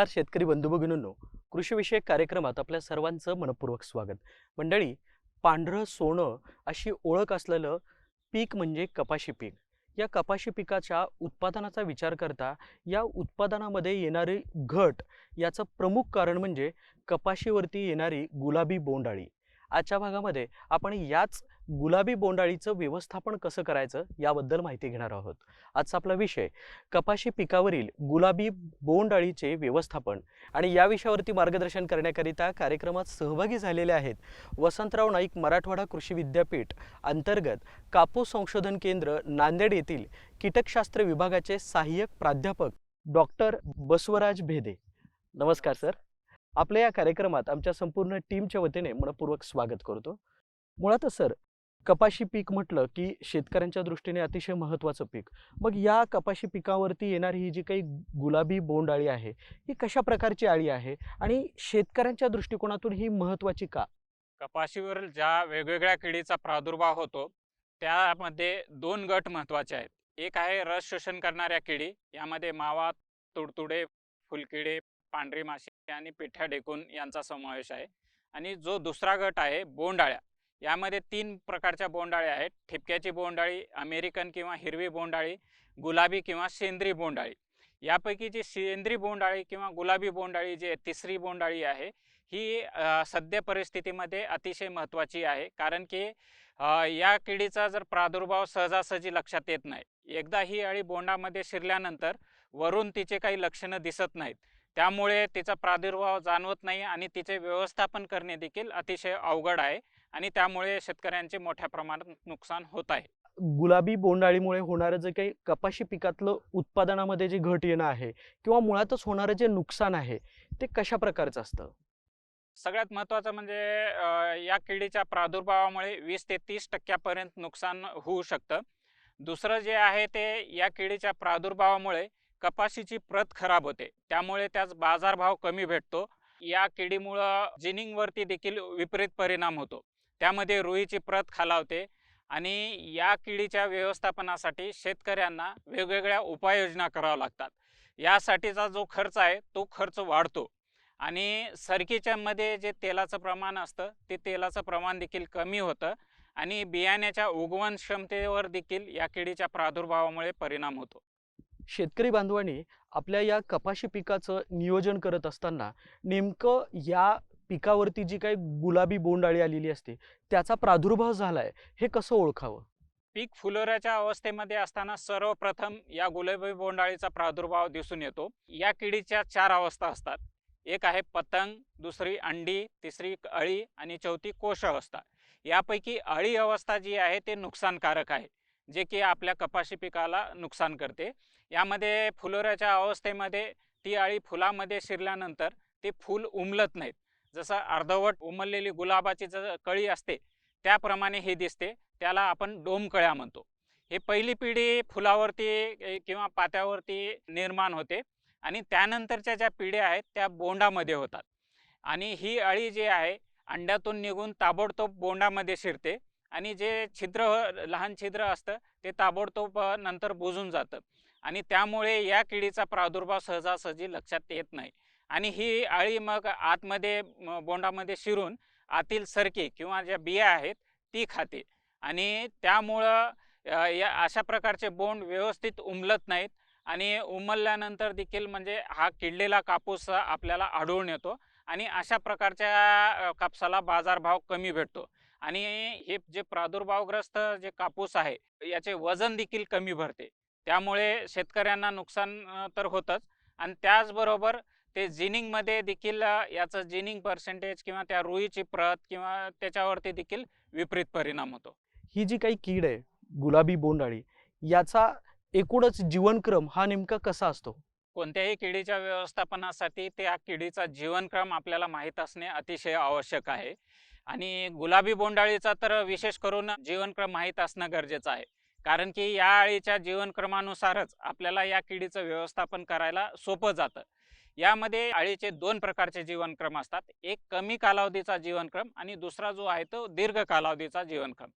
नमस्कार शेतकरी बंधू भगिनींनो कृषीविषयक कार्यक्रमात आपल्या सर्वांचं मनपूर्वक स्वागत. मंडळी पांढरं सोनं अशी ओळख असलेलं पीक म्हणजे कपाशी पीक. या कपाशी पिकाच्या उत्पादनाचा विचार करता या उत्पादनामध्ये येणारी घट याचं प्रमुख कारण म्हणजे कपाशीवरती येणारी गुलाबी बोंडाळी आजच्या भागामध्ये आपण याच गुलाबी बोंडाळीचं व्यवस्थापन कसं करायचं याबद्दल माहिती घेणार आहोत. आजचा आपला विषय कपाशी पिकावरील गुलाबी बोंडअळीचे व्यवस्थापन आणि या विषयावरती मार्गदर्शन करण्याकरिता कार्यक्रमात सहभागी झालेले आहेत वसंतराव नाईक मराठवाडा कृषी विद्यापीठ अंतर्गत कापूस संशोधन केंद्र नांदेड येथील कीटकशास्त्र विभागाचे सहाय्यक प्राध्यापक डॉक्टर बसवराज भेदे. नमस्कार सर. आपल्या या कार्यक्रमात आमच्या संपूर्ण टीमच्या वतीने मनपूर्वक स्वागत करतो. मुळातच सर कपाशी पीक म्हटलं की शेतकऱ्यांच्या दृष्टीने अतिशय महत्त्वाचं पीक. मग या कपाशी पिकावरती येणारी ही जी काही गुलाबी बोंड अळी आहे ही कशा प्रकारची अळी आहे आणि शेतकऱ्यांच्या दृष्टिकोनातून ही महत्त्वाची का? कपाशीवरील ज्या वेगवेगळ्या किडीचा प्रादुर्भाव होतो त्यामध्ये दोन गट महत्त्वाचे आहेत. एक आहे रस शोषण करणाऱ्या किडी यामध्ये मावा तुडतुडे फुलकिडे पांढरी माशी आणि पिठ्या ढेकून यांचा समावेश आहे. आणि जो दुसरा गट आहे बोंडाळ्या यामध्ये तीन प्रकारच्या बोंडाळ्या आहेत. ठिपक्याची बोंडाळी अमेरिकन किंवा हिरवी बोंडाळी गुलाबी किंवा सेंद्री बोंडाळी यापैकी जी सेंद्री बोंडाळी किंवा गुलाबी बोंडाळी जी आहे, तिसरी बोंडाळी आहे ही सद्य परिस्थितीमध्ये अतिशय महत्त्वाची आहे. कारण की या किडीचा जर प्रादुर्भाव सहजासहजी लक्षात येत नाही एकदा ही अळी बोंडामध्ये शिरल्यानंतर वरून तिचे काही लक्षणं दिसत नाहीत. त्यामुळे तिचा प्रादुर्भाव जाणवत नाही आणि तिचे व्यवस्थापन करणे देखील अतिशय अवघड आहे. आणि त्यामुळे शेतकऱ्यांचे मोठ्या प्रमाणात नुकसान होत आहे. गुलाबी बोंडाळीमुळे होणारं जे काही कपाशी पिकातलं उत्पादनामध्ये जे घट येणं आहे किंवा मुळातच होणारं जे नुकसान आहे ते कशा प्रकारचं असतं? सगळ्यात महत्त्वाचं म्हणजे या किडीच्या प्रादुर्भावामुळे वीस ते तीस टक्क्यापर्यंत नुकसान होऊ शकतं. दुसरं जे आहे ते या किडीच्या प्रादुर्भावामुळे कपाशीची प्रत खराब होते. त्यामुळे त्याच बाजारभाव कमी भेटतो. या किडीमुळं जिनिंगवरती देखील विपरीत परिणाम होतो. त्यामध्ये रुईची प्रत खालावते आणि या किडीच्या व्यवस्थापनासाठी शेतकऱ्यांना वेगवेगळ्या उपाययोजना कराव्या लागतात. यासाठीचा जो खर्च आहे तो खर्च वाढतो आणि सरकीच्यामध्ये जे तेलाचं प्रमाण असतं ते तेलाचं प्रमाण देखील कमी होतं आणि बियाण्याच्या उगवण क्षमतेवर देखील या किडीच्या प्रादुर्भावामुळे परिणाम होतो. शेतकरी बांधवांनी आपल्या या कपाशी पिकाचं नियोजन करत असताना नेमकं या पिकावरती जी काही गुलाबी बोंडाळी आलेली असते त्याचा प्रादुर्भाव झालाय हे कसं ओळखावं? पीक फुलोऱ्याच्या अवस्थेमध्ये असताना सर्वप्रथम या गुलाबी बोंडाळीचा प्रादुर्भाव दिसून येतो. या किडीच्या चार अवस्था असतात. एक आहे पतंग दुसरी अंडी तिसरी अळी आणि चौथी कोश अवस्था. यापैकी अळी अवस्था जी आहे ते नुकसानकारक आहे जे की आपल्या कपाशी पिकाला नुकसान करते. यामध्ये फुलोऱ्याच्या अवस्थेमध्ये ती अळी फुलामध्ये शिरल्यानंतर ते फूल उमलत नाहीत. जसं अर्धवट उमललेली गुलाबाची जसं कळी असते त्याप्रमाणे हे दिसते. त्याला आपण डोमकळ्या म्हणतो. हे पहिली पिढी फुलावरती किंवा पात्यावरती निर्माण होते आणि त्यानंतरच्या ज्या पिढ्या आहेत त्या बोंडामध्ये होतात. आणि ही अळी जी आहे अंड्यातून निघून ताबडतोब बोंडामध्ये शिरते आणि जे छिद्र लहान छिद्र असतं ते ताबडतोब नंतर बुजून जातं. आणि त्यामुळे या किडीचा प्रादुर्भाव सहजासहजी लक्षात येत नाही. आणि ही अळी मग आतमध्ये बोंडामध्ये शिरून आतील सरकी किंवा ज्या बिया आहेत ती खाते. आणि त्यामुळं या अशा प्रकारचे बोंड व्यवस्थित उमलत नाहीत आणि उमलल्यानंतर देखील म्हणजे हा किडलेला कापूस आपल्याला आढळून येतो आणि अशा प्रकारच्या कापसाला बाजारभाव कमी भेटतो. आणि हे जे प्रादुर्भावग्रस्त जे कापूस आहे याचे वजन देखील कमी भरते. त्यामुळे शेतकऱ्यांना नुकसान तर होतंच. आणि त्याचबरोबर ते जिनिंगमध्ये देखील याचं जिनिंग पर्सेंटेज किंवा त्या रुईची प्रत किंवा त्याच्यावरती देखील विपरीत परिणाम होतो. ही जी काही कीड आहे गुलाबी बोंडाळी याचा एकूणच जीवनक्रम हा नेमका कसा असतो? कोणत्याही किडीच्या व्यवस्थापनासाठी त्या किडीचा जीवनक्रम आपल्याला माहीत असणे अतिशय आवश्यक आहे. आणि गुलाबी बोंडाळीचा तर विशेष करून जीवनक्रम माहीत असणं गरजेचं आहे. कारण की या अळीच्या जीवनक्रमानुसारच आपल्याला या किडीचं व्यवस्थापन करायला सोपं जातं. यामध्ये अळीचे दोन प्रकारचे जीवनक्रम असतात. एक कमी कालावधीचा जीवनक्रम आणि दुसरा जो आहे तो दीर्घ कालावधीचा जीवनक्रम.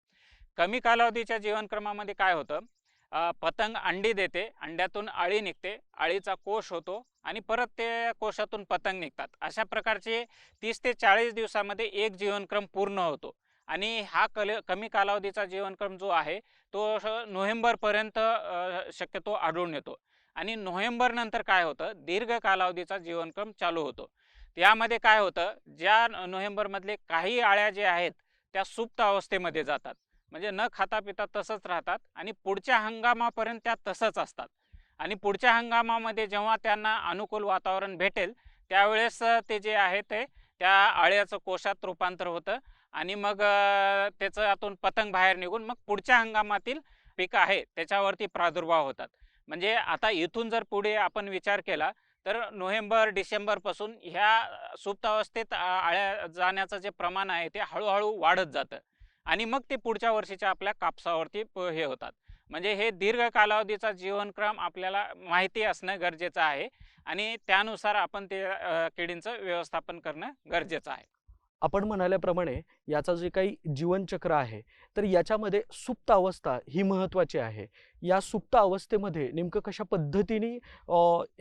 कमी कालावधीच्या जीवनक्रमामध्ये काय होतं? पतंग अंडी देते अंड्यातून अळी निघते अळीचा कोश होतो आणि परत ते कोशातून पतंग निघतात. अशा प्रकारचे तीस ते चाळीस दिवसामध्ये एक जीवनक्रम पूर्ण होतो. आणि हा कल कमी कालावधीचा जीवनक्रम जो आहे तो नोव्हेंबरपर्यंत शक्यतो आढळून येतो. आणि नोव्हेंबरनंतर काय होतं? दीर्घ कालावधीचा जीवनक्रम चालू होतो. यामध्ये काय होतं? ज्या नोव्हेंबरमधले काही आळ्या जे आहेत त्या सुप्त अवस्थेमध्ये जातात. म्हणजे न खाता पिता तसंच राहतात आणि पुढच्या हंगामापर्यंत त्या तसंच असतात. आणि पुढच्या हंगामामध्ये जेव्हा त्यांना अनुकूल वातावरण भेटेल त्यावेळेस ते जे आहे ते त्या आळ्याचं कोशात रूपांतर होतं आणि मग त्याचं आतून पतंग बाहेर निघून मग पुढच्या हंगामातील पीक आहे त्याच्यावरती प्रादुर्भाव होतात. म्हणजे आता इथून जर पुढे आपण विचार केला तर नोव्हेंबर डिसेंबरपासून ह्या सुप्तावस्थेत आळ्या जाण्याचं जे प्रमाण आहे ते हळूहळू वाढत जातं. आणि मग ते पुढच्या वर्षीच्या आपल्या कापसावरती प- हे होतात. म्हणजे हे दीर्घ कालावधीचा जीवनक्रम आपल्याला माहिती असणं गरजेचं आहे. आणि त्यानुसार आपण ते किडींचं व्यवस्थापन करणं गरजेचं आहे. आपण म्हणाल्याप्रमाणे याचा जे काही जीवनचक्र आहे तर याच्यामध्ये सुप्त अवस्था ही महत्त्वाची आहे. या सुप्त अवस्थेमध्ये नेमकं कशा पद्धतीने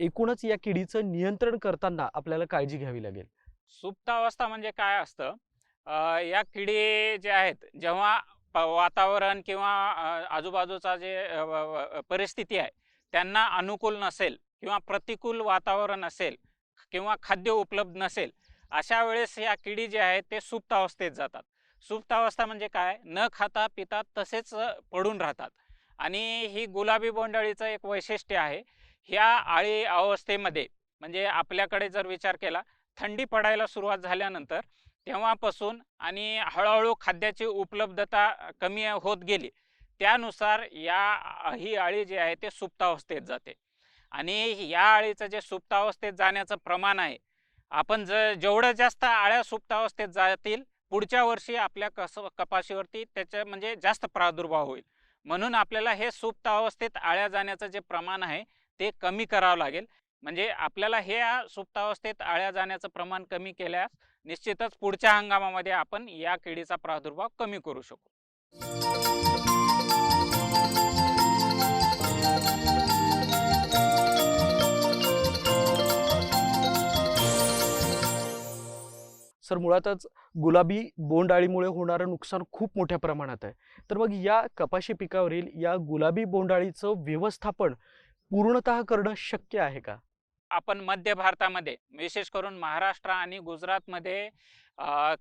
एकूणच या किडीचं नियंत्रण करताना आपल्याला काळजी घ्यावी लागेल? सुप्त अवस्था म्हणजे काय असतं? या किडी जे आहेत जेव्हा वातावरण किंवा आजूबाजूचा जे परिस्थिती आहे त्यांना अनुकूल नसेल किंवा प्रतिकूल वातावरण असेल किंवा खाद्य उपलब्ध नसेल अशा वेळेस या किडी जे आहेत ते सुप्त अवस्थेत जातात. सुप्त अवस्था म्हणजे काय? न खाता पिता तसेच पडून राहतात. आणि ही गुलाबी बोंडाळीचं एक वैशिष्ट्य आहे. ह्या आळी अवस्थेमध्ये म्हणजे आपल्याकडे जर विचार केला थंडी पडायला सुरुवात झाल्यानंतर तेव्हापासून आणि हळूहळू खाद्याची उपलब्धता कमी होत गेली त्यानुसार या ही अळी जी आहे ते सुप्तावस्थेत जाते. आणि या अळीचं जे सुप्तावस्थेत जाण्याचं प्रमाण आहे आपण ज जेवढं जास्त आळ्या सुप्तावस्थेत जातील पुढच्या वर्षी आपल्या कस कपाशीवरती त्याच्या म्हणजे जास्त प्रादुर्भाव होईल. म्हणून आपल्याला हे सुप्त अवस्थेत आळ्या जाण्याचं जे प्रमाण आहे ते कमी करावं लागेल. म्हणजे आपल्याला हे सुप्तावस्थेत आळ्या जाण्याचं प्रमाण कमी केल्यास निश्चितच पुढच्या हंगामामध्ये आपण या किडीचा प्रादुर्भाव कमी करू शकू. तर मुळातच गुलाबी बोंडाळीमुळे होणारं नुकसान खूप मोठ्या प्रमाणात आहे. तर मग या कपाशी पिकावरील या गुलाबी बोंडाळीचं व्यवस्थापन पूर्णतः करणं शक्य आहे का? आपण मध्य भारतामध्ये विशेष करून महाराष्ट्र आणि गुजरातमध्ये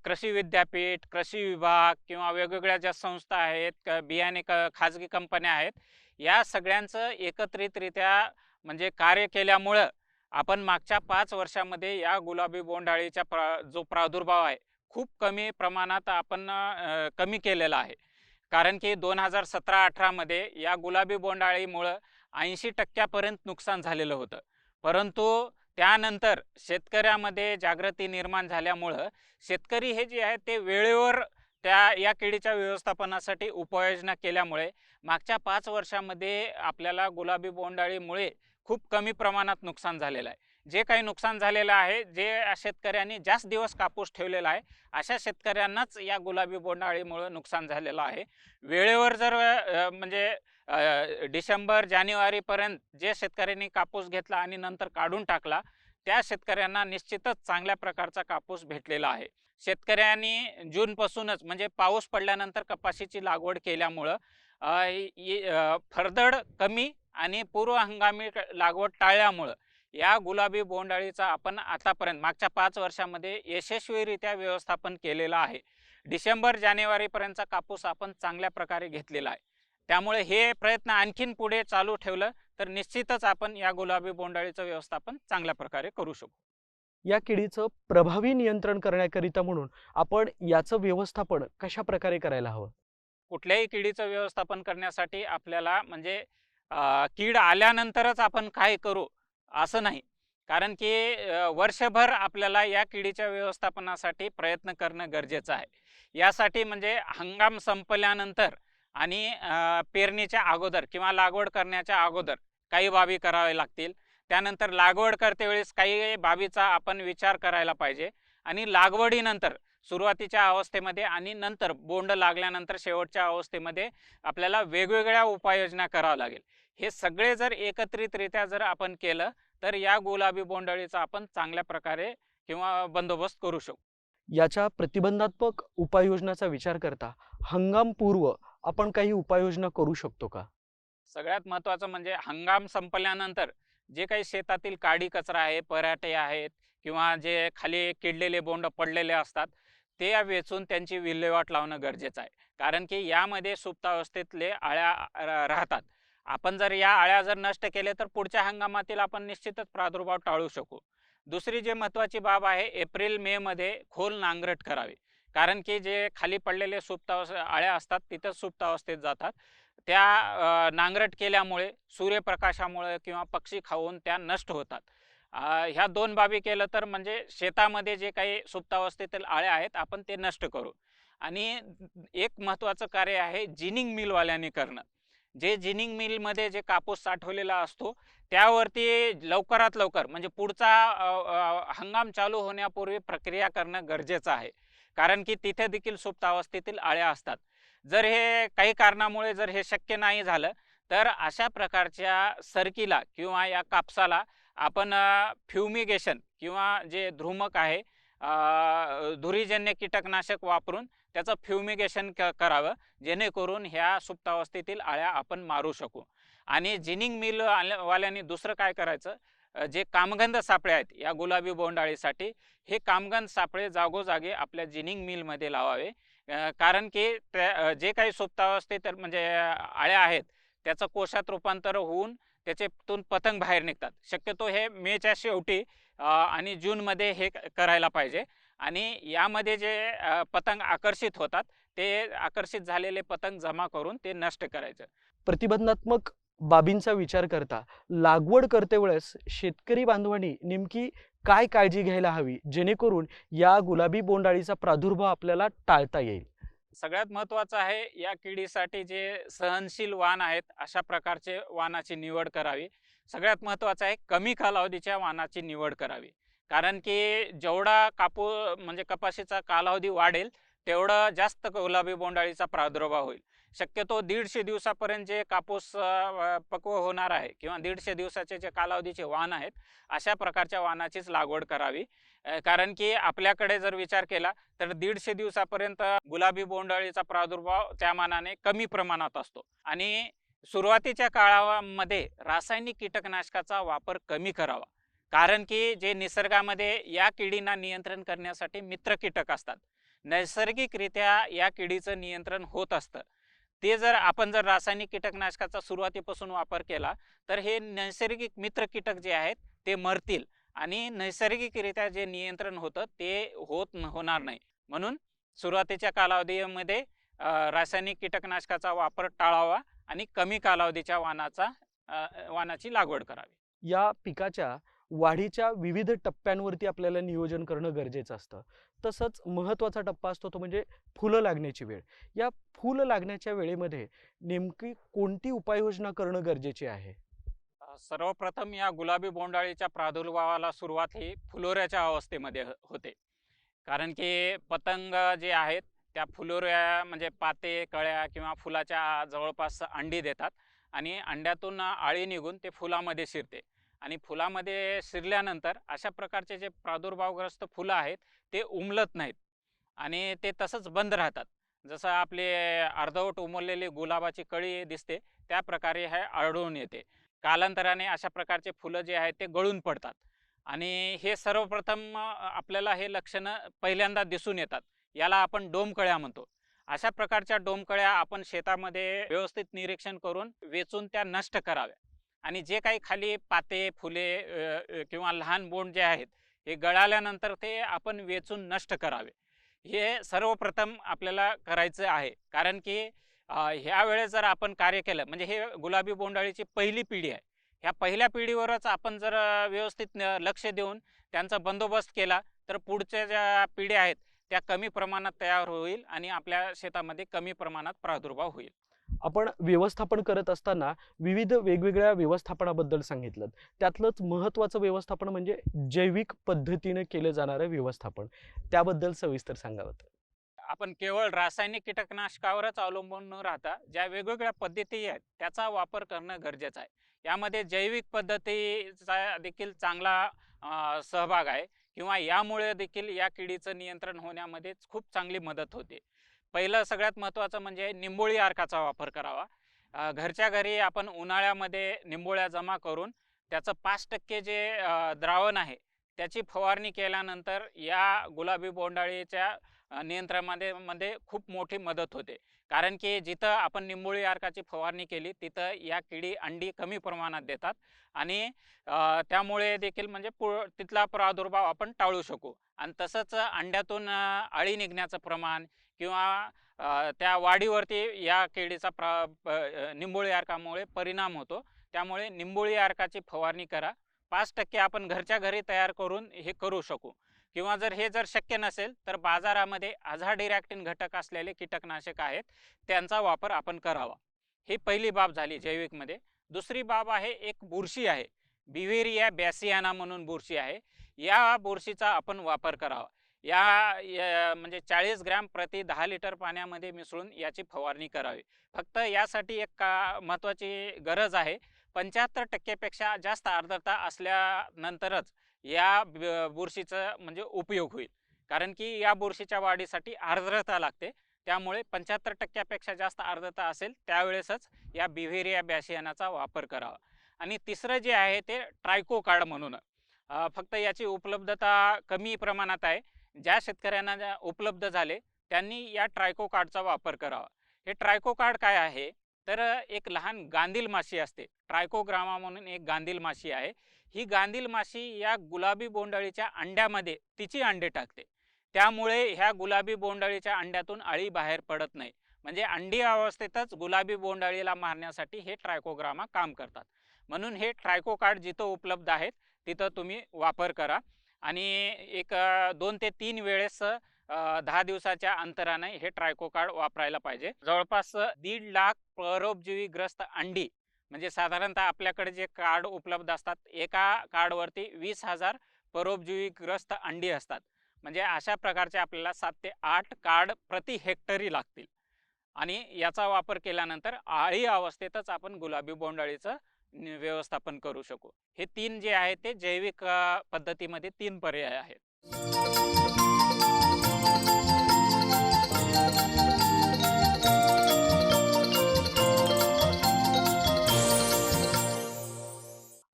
कृषी विद्यापीठ कृषी विभाग किंवा वेगवेगळ्या ज्या संस्था आहेत बियाणे क खाजगी कंपन्या आहेत या सगळ्यांचं एकत्रितरित्या म्हणजे कार्य केल्यामुळं आपण मागच्या पाच वर्षामध्ये या गुलाबी बोंडाळीचा प्रा जो प्रादुर्भाव आहे खूप कमी प्रमाणात आपण कमी केलेला आहे. कारण की दोन हजार सतरा अठरामध्ये या गुलाबी बोंडाळीमुळं ऐंशी टक्क्यापर्यंत नुकसान झालेलं होतं. परंतु त्यानंतर शेतकऱ्यामध्ये जागृती निर्माण झाल्यामुळं शेतकरी हे जे आहे ते वेळेवर त्या या किडीच्या व्यवस्थापनासाठी उपाययोजना केल्यामुळे मागच्या पाच वर्षामध्ये आपल्याला गुलाबी बोंडाळीमुळे खूप कमी प्रमाणात नुकसान झालेलं आहे. जे काही नुकसान झालेलं आहे जे शेतकऱ्यांनी जास्त दिवस कापूस ठेवलेला आहे अशा शेतकऱ्यांनाच या गुलाबी बोंडअळीमुळे नुकसान झालेलं आहे. वेळेवर जर म्हणजे डिसेंबर जानेवारीपर्यंत जे शेतकऱ्यांनी कापूस घेतला आणि नंतर काढून टाकला त्या शेतकऱ्यांना निश्चितच चांगल्या प्रकारचा कापूस भेटलेला आहे. शेतकऱ्यांनी जूनपासूनच म्हणजे पाऊस पडल्यानंतर कपाशीची लागवड केल्यामुळं फरदड कमी आणि पूर्व हंगामी लागवड टाळल्यामुळं या गुलाबी बोंडाळीचा आपण आतापर्यंत मागच्या पाच वर्षामध्ये यशस्वीरित्या व्यवस्थापन केलेलं आहे. डिसेंबर जानेवारीपर्यंतचा कापूस आपण चांगल्या प्रकारे घेतलेला आहे. त्यामुळे हे प्रयत्न आणखीन पुढे चालू ठेवलं तर निश्चितच आपण या गुलाबी बोंडाळीचं व्यवस्थापन चांगल्या प्रकारे करू शकू. या किडीचं प्रभावी नियंत्रण करण्याकरिता म्हणून आपण याचं व्यवस्थापन कशा प्रकारे करायला हवं? कुठल्याही किडीचं व्यवस्थापन करण्यासाठी आपल्याला म्हणजे कीड आल्यानंतरच आपण काय करू असं नाही. कारण की वर्षभर आपल्याला या किडीच्या व्यवस्थापनासाठी प्रयत्न करणं गरजेचं आहे. यासाठी म्हणजे हंगाम संपल्यानंतर आणि पेरणीच्या अगोदर किंवा लागवड करण्याच्या अगोदर काही बाबी करावे लागतील. त्यानंतर लागवड करतेवेळेस काही बाबीचा आपण विचार करायला पाहिजे आणि लागवडीनंतर सुरुवातीच्या अवस्थेमध्ये आणि नंतर बोंड लागल्यानंतर शेवटच्या अवस्थेमध्ये आपल्याला वेगवेगळ्या उपाययोजना करावं लागेल. हे सगळे जर एकत्रितरित्या जर आपण केलं तर या गुलाबी बोंडअळीचा आपण चांगल्या प्रकारे किंवा बंदोबस्त करू शकू. याच्या प्रतिबंधात्मक उपाययोजनाचा विचार करता हंगामपूर्व आपण काही उपाययोजना करू शकतो का? सगळ्यात महत्त्वाचं म्हणजे हंगाम संपल्यानंतर जे काही शेतातील काडी कचरा आहे पराठे आहेत किंवा जे खाली किडलेले बोंड पडलेले असतात ते वेचून त्यांची विल्हेवाट लावणं गरजेचं आहे. कारण की यामध्ये सुप्तावस्थेतले आळ्या राहतात. आपण जर या आळ्या जर नष्ट केले तर पुढच्या हंगामातील आपण निश्चितच प्रादुर्भाव टाळू शकू. दुसरी जे महत्त्वाची बाब आहे एप्रिल मे मध्ये खोल नांगरट करावी. कारण की जे खाली पडलेले सुप्तावस्थ आळ्या असतात तिथं सुप्तावस्थेत जातात. त्या नांगरट केल्यामुळे सूर्यप्रकाशामुळे किंवा पक्षी खाऊन त्या नष्ट होतात. ह्या दोन बाबी केलं तर म्हणजे शेतामध्ये जे काही सुप्तावस्थेतील आळ्या आहेत आपण ते नष्ट करू. आणि एक महत्त्वाचं कार्य आहे जिनिंग मिलवाल्याने करणं. जे जिनिंग मिलमध्ये जे कापूस साठवलेला असतो त्यावरती लवकरात लवकर म्हणजे पुढचा हंगाम चालू होण्यापूर्वी प्रक्रिया करणं गरजेचं आहे. कारण की तिथे देखील सुप्तावस्थेतील आळ्या असतात. जर हे काही कारणामुळे जर हे शक्य नाही झालं तर अशा प्रकारच्या सरकीला किंवा या कापसाला आपण फ्युमिगेशन किंवा जे ध्रुमक आहे धुरीजन्य कीटकनाशक वापरून त्याचं फ्युमिगेशन क करावं जेणेकरून ह्या सुप्तावस्थेतील आळ्या आपण मारू शकू. आणि जिनिंग मिल वाल्यांनी दुसरं काय करायचं जे कामगंध सापळे आहेत या गुलाबी बोंडाळीसाठी हे कामगंध सापळे जागोजागी आपल्या जिनिंग मिलमध्ये लावावे. कारण की त्या जे काही सुप्तावस्थेत म्हणजे आळ्या आहेत त्याचं कोशात रूपांतर होऊन त्याच्यातून पतंग बाहेर निघतात. शक्यतो हे मेच्या शेवटी आणि जूनमध्ये हे क- करायला पाहिजे. आणि यामध्ये जे पतंग आकर्षित होतात ते आकर्षित झालेले पतंग जमा करून ते नष्ट करायचं. प्रतिबंधात्मक बाबींचा विचार करता लागवड करते वेळेस शेतकरी बांधवांनी नेमकी काय काळजी घ्यायला हवी जेणेकरून या गुलाबी बोंडाळीचा प्रादुर्भाव आपल्याला टाळता येईल? सगळ्यात महत्त्वाचं आहे या किडीसाठी जे सहनशील वाण आहेत अशा प्रकारचे वाणाची निवड करावी. सगळ्यात महत्त्वाचं आहे कमी कालावधीच्या वाणाची निवड करावी. कारण की जेवढा कापू म्हणजे कपाशीचा कालावधी वाढेल तेवढं जास्त गुलाबी बोंडाळीचा प्रादुर्भाव होईल. शक्यतो दीडशे दिवसापर्यंत जे कापूस पक्व होणार आहे किंवा दीडशे दिवसाचे जे कालावधीचे वाण आहेत अशा प्रकारच्या वाहनाचीच लागवड करावी. कारण की आपल्याकडे जर विचार केला तर दीडशे दिवसापर्यंत गुलाबी बोंडअळीचा प्रादुर्भाव त्या मानाने कमी प्रमाणात असतो. आणि सुरुवातीच्या काळामध्ये रासायनिक कीटकनाशकाचा वापर कमी करावा. कारण की जे निसर्गामध्ये या किडींना नियंत्रण करण्यासाठी मित्र कीटक असतात. नैसर्गिकरित्या या किडीचं नियंत्रण होत असतं. ते जर आपण जर रासायनिक कीटकनाशकाचा सुरुवातीपासून वापर केला तर हे नैसर्गिक मित्र कीटक जे आहेत ते मरतील. आणि नैसर्गिकरित्या जे नियंत्रण होतं ते होत न- होणार नाही. म्हणून सुरुवातीच्या कालावधीमध्ये रासायनिक कीटकनाशकाचा वापर टाळावा आणि कमी कालावधीच्या वाणाचा अ, वाणाची लागवड करावी. या पिकाच्या वाढीच्या विविध टप्प्यांवरती आपल्याला नियोजन करणं गरजेचं असतं. तसंच महत्त्वाचा टप्पा असतो तो म्हणजे फुलं लागण्याची वेळ. या फुलं लागण्याच्या वेळेमध्ये नेमकी कोणती उपाययोजना करणं गरजेचे आहे? सर्वप्रथम या गुलाबी बोंडाळीच्या प्रादुर्भावाला सुरुवात ही फुलोऱ्याच्या अवस्थेमध्ये होते. कारण की पतंग जे आहेत त्या फुलोऱ्या म्हणजे पाते कळ्या किंवा फुलाच्या जवळपास अंडी देतात आणि अंड्यातून आळी निघून ते फुलामध्ये शिरते. आणि फुलामध्ये शिरल्यानंतर अशा प्रकारचे जे प्रादुर्भावग्रस्त फुलं आहेत ते उमलत नाहीत आणि ते तसंच बंद राहतात. जसं आपले अर्धवट उमललेली गुलाबाची कळी दिसते त्या प्रकारे हे आढळून येते. कालांतराने अशा प्रकारचे फुलं जे आहेत ते गळून पडतात. आणि हे सर्वप्रथम आपल्याला हे लक्षणं पहिल्यांदा दिसून येतात. याला आपण डोमकळ्या म्हणतो. अशा प्रकारच्या डोमकळ्या आपण शेतामध्ये व्यवस्थित निरीक्षण करून वेचून त्या नष्ट कराव्या. आणि जे काही खाली पाते फुले किंवा लहान बोंड जे आहेत हे गळाल्यानंतर ते आपण वेचून नष्ट करावे. हे सर्वप्रथम आपल्याला करायचं आहे. कारण की ह्या वेळेस जर आपण कार्य केलं म्हणजे हे गुलाबी बोंडाळीची पहिली पिढी आहे. ह्या पहिल्या पिढीवरच आपण जर व्यवस्थित लक्ष देऊन त्यांचा बंदोबस्त केला तर पुढच्या ज्या पिढ्या आहेत त्या कमी प्रमाणात तयार होईल आणि आपल्या शेतामध्ये कमी प्रमाणात प्रादुर्भाव होईल. आपण व्यवस्थापन करत असताना विविध वेगवेगळ्या व्यवस्थापनाबद्दल सांगितलं त्यातलंच महत्त्वाचं व्यवस्थापन म्हणजे जैविक पद्धतीने केलं जाणारं व्यवस्थापन. त्याबद्दल सविस्तर सांगावं आपण केवळ रासायनिक कीटकनाशकावरच अवलंबून न राहता ज्या वेगवेगळ्या पद्धती आहेत त्याचा वापर करणं गरजेचं आहे. यामध्ये जैविक पद्धतीचा देखील चांगला सहभाग आहे किंवा यामुळे देखील या किडीचं नियंत्रण होण्यामध्ये खूप चांगली मदत होते. पहिलं सगळ्यात महत्त्वाचं म्हणजे निंबोळी अर्काचा वापर करावा. घरच्या घरी आपण उन्हाळ्यामध्ये निंबोळ्या जमा करून त्याचं पाच टक्के जे द्रावण आहे त्याची फवारणी केल्यानंतर या गुलाबी बोंडाळीच्या नियंत्रणामध्ये मध्ये खूप मोठी मदत होते. कारण की जिथं आपण निंबोळी अर्काची फवारणी केली तिथं या किडी अंडी कमी प्रमाणात देतात आणि त्यामुळे देखील म्हणजे पु तिथला प्रादुर्भाव आपण टाळू शकू. आणि तसंच अंड्यातून अळी निघण्याचं प्रमाण किंवा त्या वाढीवरती या किडीचा प्रा निंबोळी अर्कामुळे परिणाम होतो. त्यामुळे निंबोळी अर्काची फवारणी करा. पाच टक्के आपण घरच्या घरी तयार करून हे करू शकू. किंवा जर हे जर शक्य नसेल तर बाजारामध्ये अझाडिरॅक्टिन घटक असलेले कीटकनाशक आहेत त्यांचा वापर आपण करावा. ही पहिली बाब झाली जैविकमध्ये. दुसरी बाब आहे एक बुरशी आहे. बिव्हेरिया बॅसियाना म्हणून बुरशी आहे. या बुरशीचा आपण वापर करावा. या या- म्हणजे चाळीस ग्रॅम प्रति दहा लिटर पाण्यामध्ये मिसळून याची फवारणी करावी. फक्त यासाठी एक का महत्त्वाची गरज आहे पंच्याहत्तर टक्केपेक्षा जास्त आर्द्रता असल्यानंतरच या बुरशीचा बुरशीचं म्हणजे उपयोग होईल. कारण की या बुरशीच्या वाढीसाठी आर्द्रता लागते. त्यामुळे पंच्याहत्तर टक्क्यापेक्षा जास्त आर्द्रता असेल त्यावेळेसच या बिव्हेरिया बॅशियानाचा वापर करावा. आणि तिसरं जे आहे ते ट्रायको कार्ड म्हणून फक्त याची उपलब्धता कमी प्रमाणात आहे. ज्या शेतकऱ्यांना उपलब्ध झाले त्यांनी या ट्रायको कार्डचा वापर करावा. हे ट्रायको कार्ड काय आहे? तर एक लहान गांधील माशी असते. ट्रायकोग्रामा म्हणून एक गांधील माशी आहे. ही गांधील माशी या गुलाबी बोंडाळीच्या अंड्यामध्ये तिची अंडे टाकते. त्यामुळे ह्या गुलाबी बोंडाळीच्या अंड्यातून अळी बाहेर पडत नाही. म्हणजे अंडी अवस्थेतच गुलाबी बोंडअळीला मारण्यासाठी हे ट्रायकोग्रामा काम करतात. म्हणून हे ट्रायको कार्ड जिथं उपलब्ध आहेत तिथं तुम्ही वापर करा. आणि एक दोन ते तीन वेळेस दहा दिवसाच्या अंतराने हे ट्रायको कार्ड वापरायला पाहिजे. जवळपास दीड लाख परोपजीवीग्रस्त अंडी म्हणजे साधारणतः आपल्याकडे जे कार्ड उपलब्ध असतात एका कार्डवरती वीस हजार परोपजीवीग्रस्त अंडी असतात. म्हणजे अशा प्रकारचे आपल्याला सात ते आठ कार्ड प्रति हेक्टरी लागतील. आणि याचा वापर केल्यानंतर आळी अवस्थेतच आपण गुलाबी बोंडाळीचं व्यवस्थापन करू शकू. हे तीन जे आहे ते जैविक पद्धतीमध्ये तीन पर्याय आहेत.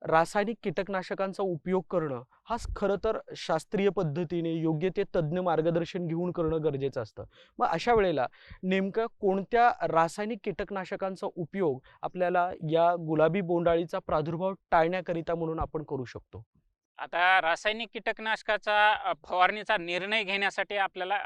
रासायनिक कीटकनाशकांचा उपयोग करणं हा खरं तर शास्त्रीय पद्धतीने योग्य ते तज्ज्ञ मार्गदर्शन घेऊन करणं गरजेचं असतं. मग अशा वेळेला नेमकं कोणत्या रासायनिक कीटकनाशकांचा उपयोग आपल्याला या गुलाबी बोंडाळीचा प्रादुर्भाव टाळण्याकरिता म्हणून आपण करू शकतो? आता रासायनिक कीटकनाशकाचा फवारणीचा निर्णय घेण्यासाठी आपल्याला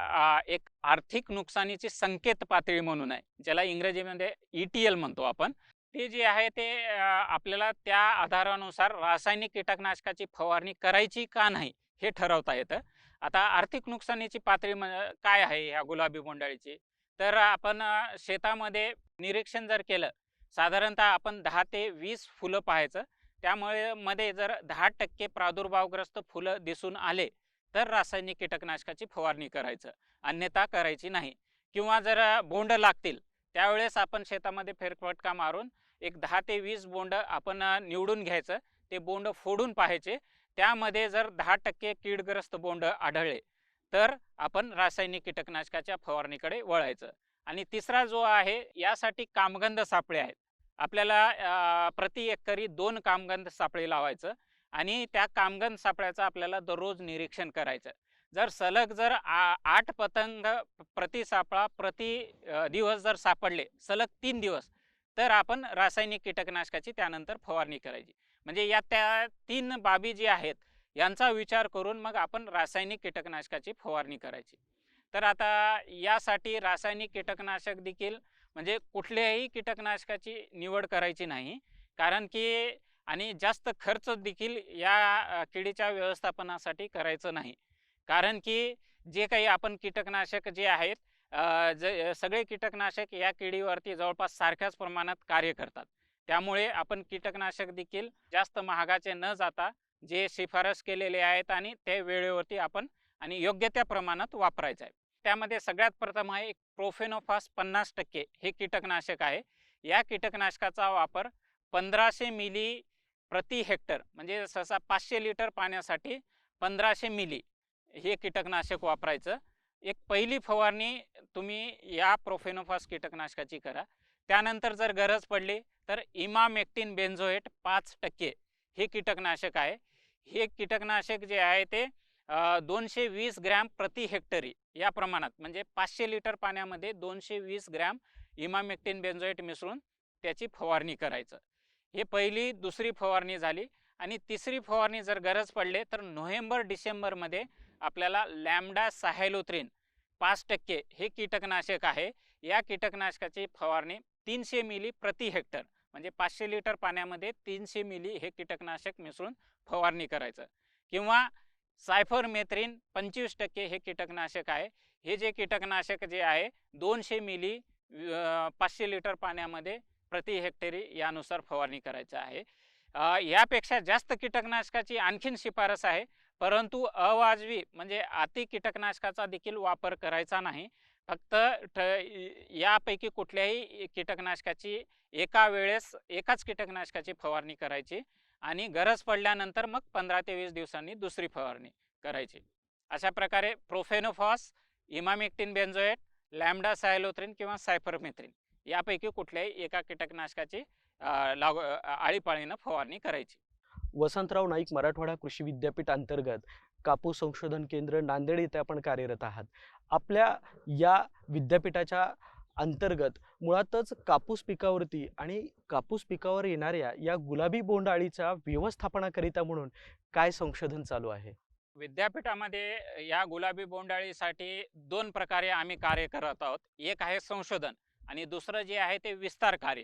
एक आर्थिक नुकसानीची संकेत पातळी म्हणून आहे ज्याला इंग्रजीमध्ये ई टी एल म्हणतो आपण. ते जे आहे ते आपल्याला त्या आधारानुसार रासायनिक कीटकनाशकाची फवारणी करायची का नाही हे ठरवता येतं. आता आर्थिक नुकसानीची पातळी काय आहे ह्या गुलाबी बोंडाळीची तर आपण शेतामध्ये निरीक्षण जर केलं साधारणतः आपण दहा ते वीस फुलं पाहायचं. त्यामुळे मध्ये जर दहा टक्के प्रादुर्भावग्रस्त फुलं दिसून आले तर रासायनिक कीटकनाशकाची फवारणी करायचं. अन्यथा करायची नाही. किंवा जर बोंड लागतील त्यावेळेस आपण शेतामध्ये फेरफटका मारून एक दहा ते वीस बोंड आपण निवडून घ्यायचं. ते बोंड फोडून पाहायचे. त्यामध्ये जर दहा टक्के कीडग्रस्त बोंड आढळले तर आपण रासायनिक कीटकनाशकाच्या फवारणीकडे वळायचं. आणि तिसरा जो आहे यासाठी कामगंध सापळे आहेत. आपल्याला प्रति एकरी दोन कामगंध सापळे लावायचं आणि त्या कामगंध सापळ्याचं आपल्याला दररोज निरीक्षण करायचं. जर सलग जर आ- आठ पतंग प्रति सापळा प्रति दिवस जर सापडले सलग तीन दिवस तर आपण रासायनिक कीटकनाशकाची त्यानंतर फवारणी करायची. म्हणजे या त्या तीन बाबी जी आहेत यांचा विचार करून मग आपण रासायनिक कीटकनाशकाची फवारणी करायची. तर आता यासाठी रासायनिक कीटकनाशक देखील म्हणजे कुठल्याही कीटकनाशकाची निवड करायची नाही. कारण की आणि जास्त खर्च देखील या किडीच्या व्यवस्थापनासाठी करायचं नाही. कारण की जे काही आपण कीटकनाशक जे आहेत ज जे सगळे कीटकनाशक या किडीवरती जवळपास सारख्याच प्रमाणात कार्य करतात. त्यामुळे आपण कीटकनाशक देखील जास्त महागाचे न जाता जे शिफारस केलेले आहेत आणि ते वेळेवरती आपण आणि योग्य त्या प्रमाणात वापरायचं आहे. त्यामध्ये सगळ्यात प्रथम आहे एक प्रोफेनोफास पन्नास टक्के हे कीटकनाशक आहे. या कीटकनाशकाचा वापर पंधराशे मिली प्रति हेक्टर म्हणजे सहसा पाचशे लिटर पाण्यासाठी पंधराशे मिली हे कीटकनाशक वापरायचं. एक पहिली फवारणी तुम्ही या प्रोफेनोफास कीटकनाशकाची करा. त्यानंतर जर गरज पडली तर इमामेक्टिन बेन्झोएट पाच टक्के हे कीटकनाशक आहे. हे कीटकनाशक जे आहे ते दोनशे वीस ग्रॅम प्रति हेक्टरी या प्रमाणात म्हणजे पाचशे लिटर पाण्यामध्ये दोनशे वीस ग्रॅम इमामेक्टिन बेन्झोएट मिसळून त्याची फवारणी करायचं. हे पहिली दुसरी फवारणी झाली आणि तिसरी फवारणी जर गरज पडले तर नोव्हेंबर डिसेंबरमध्ये आपल्याला लॅमडा साहेलोत्रिन पाच टक्के हे कीटकनाशक आहे. या कीटकनाशकाची फवारणी तीनशे मिली प्रति हेक्टर म्हणजे पाचशे लिटर पाण्यामध्ये तीनशे मिली हे कीटकनाशक मिसळून फवारणी करायचं. किंवा सायफरमेथ्रिन पंचवीस टक्के हे कीटकनाशक आहे. हे जे कीटकनाशक जे आहे दोनशे मिली पाचशे लिटर पाण्यामध्ये प्रति हेक्टरी यानुसार फवारणी करायचं आहे. यापेक्षा जास्त कीटकनाशकाची आणखीन शिफारस आहे परंतु अवाजवी म्हणजे अति कीटकनाशकाचा देखील वापर करायचा नाही. फक्त ठ- यापैकी कुठल्याही कीटकनाशकाची एका वेळेस एकाच कीटकनाशकाची फवारणी करायची. आणि गरज पडल्यानंतर मग पंधरा ते वीस दिवसांनी दुसरी फवारणी करायची. अशा प्रकारे profenofos emamectin benzoate lambda cyhalothrin किंवा सायफरमेथ्रिन यापैकी कुठल्याही एका कीटकनाशकाची लाग आळीपाळीनं फवारणी करायची. वसंतराव नाईक मराठवाडा कृषी विद्यापीठ अंतर्गत कापूस संशोधन केंद्र नांदेड येथे आपण कार्यरत आहात. आपल्या या विद्यापीठाच्या अंतर्गत. मुळातच कापूस पिकावरती आणि कापूस पिकावर येणाऱ्या या गुलाबी बोंडअळीच्या व्यवस्थापनाकरिता म्हणून काय संशोधन चालू आहे? विद्यापीठामध्ये या गुलाबी बोंडाळीसाठी दोन प्रकारे आम्ही कार्य करत आहोत. एक आहे संशोधन आणि दुसरं जे आहे ते विस्तार कार्य.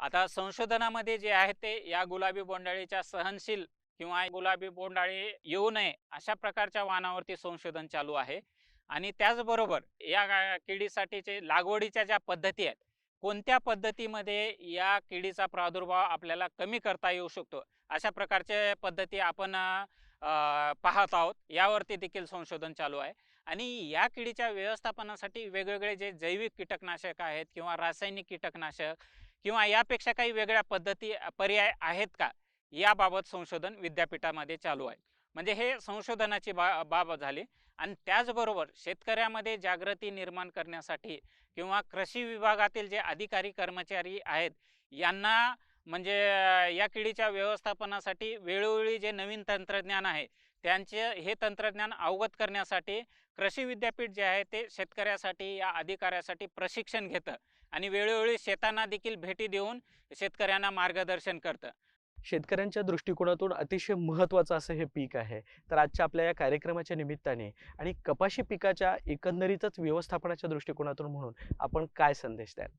आता संशोधनामध्ये जे आहे ते या गुलाबी बोंडाळीच्या सहनशील किंवा गुलाबी बोंडाळी येऊ नये अशा प्रकारच्या वाहनावरती संशोधन चालू आहे. आणि त्याचबरोबर या किडीसाठीचे लागवडीच्या ज्या पद्धती आहेत कोणत्या पद्धतीमध्ये या किडीचा प्रादुर्भाव आपल्याला कमी करता येऊ शकतो? अशा प्रकारचे पद्धती आपण पाहत आहोत. यावरती देखील संशोधन चालू आहे. आणि या किडीच्या व्यवस्थापनासाठी वेगवेगळे जे जैविक कीटकनाशक आहेत किंवा रासायनिक कीटकनाशक किंवा यापेक्षा काही वेगळ्या पद्धती पर्याय आहेत का? याबाबत संशोधन विद्यापीठामध्ये चालू आहे. म्हणजे हे संशोधनाची बा बाब झाली. आणि त्याचबरोबर शेतकऱ्यामध्ये जागृती निर्माण करण्यासाठी किंवा कृषी विभागातील जे अधिकारी कर्मचारी आहेत यांना म्हणजे या किडीच्या व्यवस्थापनासाठी वेळोवेळी जे नवीन तंत्रज्ञान आहे त्यांचे हे तंत्रज्ञान अवगत करण्यासाठी कृषी विद्यापीठ जे आहे ते शेतकऱ्यासाठी या अधिकाऱ्यासाठी प्रशिक्षण घेतं आणि वेळोवेळी शेतांना देखील भेटी देऊन शेतकऱ्यांना मार्गदर्शन करतं. शेतकऱ्यांच्या दृष्टिकोनातून अतिशय महत्त्वाचं असं हे पीक आहे. तर आजच्या आपल्या या कार्यक्रमाच्या निमित्ताने आणि कपाशी पिकाच्या एकंदरीतच व्यवस्थापनाच्या दृष्टिकोनातून म्हणून आपण काय संदेश द्याल?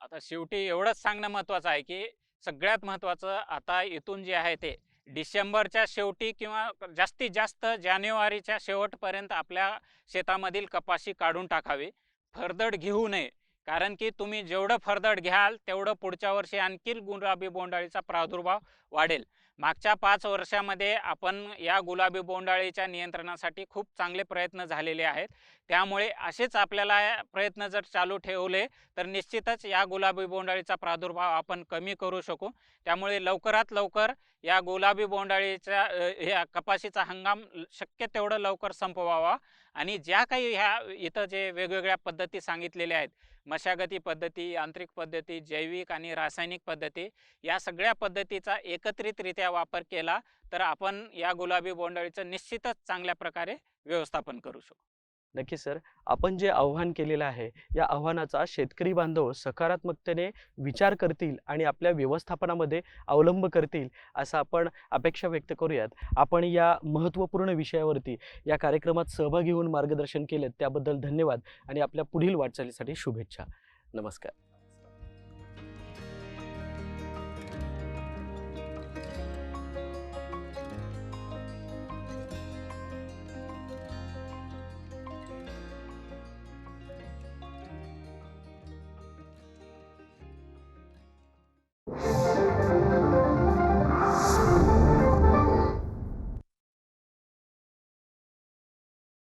आता शेवटी एवढंच सांगणं महत्त्वाचं आहे की सगळ्यात महत्त्वाचं आता इथून जे आहे ते डिसेंबरच्या शेवटी किंवा जास्तीत जास्त जानेवारीच्या शेवटपर्यंत आपल्या शेतामधील कपाशी काढून टाकावी. फरदड घेऊ नये. कारण की तुम्ही जेवढं फरदड घ्याल तेवढं पुढच्या वर्षी आणखी गुलाबी बोंडाळीचा प्रादुर्भाव वाढेल. मागच्या पाच वर्षामध्ये आपण या गुलाबी बोंडाळीच्या नियंत्रणासाठी खूप चांगले प्रयत्न झालेले आहेत. त्यामुळे असेच आपल्याला प्रयत्न जर चालू ठेवले तर निश्चितच या गुलाबी बोंडाळीचा प्रादुर्भाव आपण कमी करू शकू. त्यामुळे लवकरात लवकर या गुलाबी बोंडाळीच्या या कपाशीचा हंगाम शक्य तेवढं लवकर संपवावा. आणि ज्या काही ह्या इथं जे वेगवेगळ्या पद्धती सांगितलेल्या आहेत मशागती पद्धती यांत्रिक पद्धती जैविक आणि रासायनिक पद्धती या सगळ्या पद्धतीचा एकत्रितरित्या वापर केला तर आपण या गुलाबी बोंडाळीचं निश्चितच चांगल्या प्रकारे व्यवस्थापन करू शकू. नक्की सर. आपण जे आव्हान केलेलं आहे या आव्हानाचा शेतकरी बांधव सकारात्मकतेने विचार करतील आणि आपल्या व्यवस्थापनामध्ये अवलंब करतील असं आपण अपेक्षा व्यक्त करूयात. आपण या महत्त्वपूर्ण विषयावरती या कार्यक्रमात सहभागी होऊन मार्गदर्शन केलं त्याबद्दल धन्यवाद आणि आपल्या पुढील वाटचालीसाठी शुभेच्छा. नमस्कार.